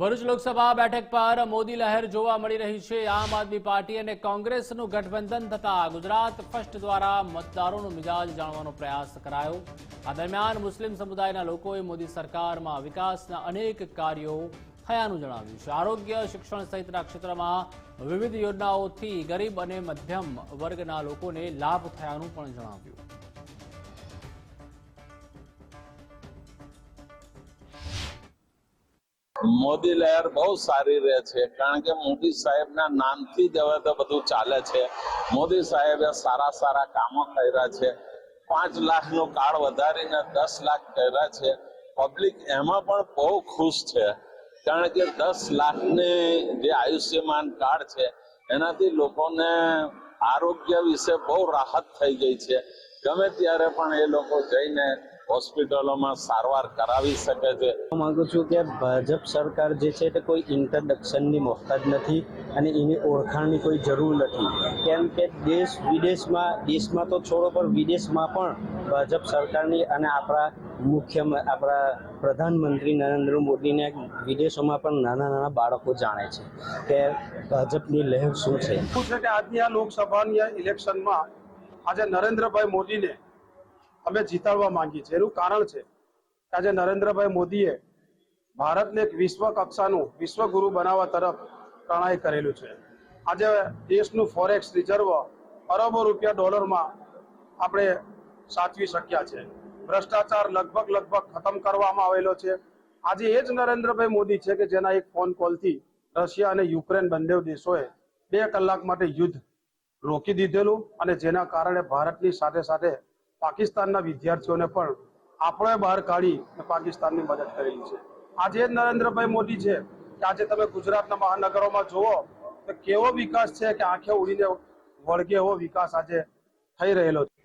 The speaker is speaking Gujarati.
ભરૂચ લોકસભા બેઠક પર મોદી લહેર જોવા મળી રહી છે. આમ આદમી પાર્ટી અને કોંગ્રેસનું ગઠબંધન થતા ગુજરાત ફર્સ્ટ દ્વારા મતદારોનો મિજાજ જાણવાનો પ્રયાસ કરાયો. આ દરમિયાન મુસ્લિમ સમુદાયના લોકોએ મોદી સરકારમાં વિકાસના અનેક કાર્યો થયાનું જણાવ્યું છે. આરોગ્ય, શિક્ષણ સહિતના ક્ષેત્રમાં વિવિધ યોજનાઓથી ગરીબ અને મધ્યમ વર્ગના લોકોને લાભ થયાનું પણ જણાવ્યું. મોદી લહેર બહુ સારી રહે છે, કારણ કે મોદી સાહેબના નામથી જ હવે તો બધું ચાલે છે. મોદી સાહેબે સારા સારા કામો કર્યા છે. પાંચ લાખનું કાર્ડ વધારીને દસ લાખ કર્યા છે. પબ્લિક એમાં પણ બહુ ખુશ છે, કારણ કે દસ લાખની જે આયુષ્યમાન કાર્ડ છે, એનાથી લોકોને આરોગ્ય વિશે બહુ રાહત થઈ ગઈ છે. ગમે ત્યારે પણ એ લોકો જઈને હોસ્પિટલોમાં સારવાર કરાવી શકે છે. હું માંગુ છું કે ભાજપ સરકાર જે છે તે કોઈ ઇન્ટ્રોડક્શનની મોહતાજ નથી અને એની ઓળખાણની કોઈ જરૂર નથી. કેમ કે દેશ વિદેશમાં દેશમાં તો છોડો પણ વિદેશમાં પણ ભાજપ સરકારની અને આપણા મુખ્ય આપણા પ્રધાનમંત્રી નરેન્દ્ર મોદીને વિદેશોમાં પણ નાના નાના બાળકો જાણે છે કે ભાજપની લહેર શું છે. શું છે કે આજની આ લોકસભાની ઇલેક્શનમાં આજે નરેન્દ્રભાઈ મોદીને અમે જીતાડવા માંગીએ છીએ. એનું કારણ છે કે આજે નરેન્દ્રભાઈ મોદીએ ભારતને એક વિશ્વ કક્ષાનું વિશ્વગુરુ બનાવવા તરફ પ્રણાય કરેલું છે. આજે દેશનું ફોરેક્સ રિઝર્વ અરબો રૂપિયા ડોલરમાં આપણે સાચવી શક્યા છે. ભ્રષ્ટાચાર લગભગ લગભગ ખતમ કરવામાં આવેલો છે. આજે એ જ નરેન્દ્રભાઈ મોદી છે કે જેના એક ફોન કોલથી રશિયા અને યુક્રેન બંને દેશોએ બે કલાક માટે યુદ્ધ રોકી દીધેલું અને જેના કારણે ભારતની સાથે સાથે પાકિસ્તાનના વિદ્યાર્થીઓને પણ આપણે બહાર કાઢી અને પાકિસ્તાનની મદદ કરેલી છે. આજે નરેન્દ્રભાઈ મોદી છે કે આજે તમે ગુજરાતના મહાનગરોમાં જુઓ તો કેવો વિકાસ છે કે આંખે ઉડીને વળગે એવો વિકાસ આજે થઈ રહેલો છે.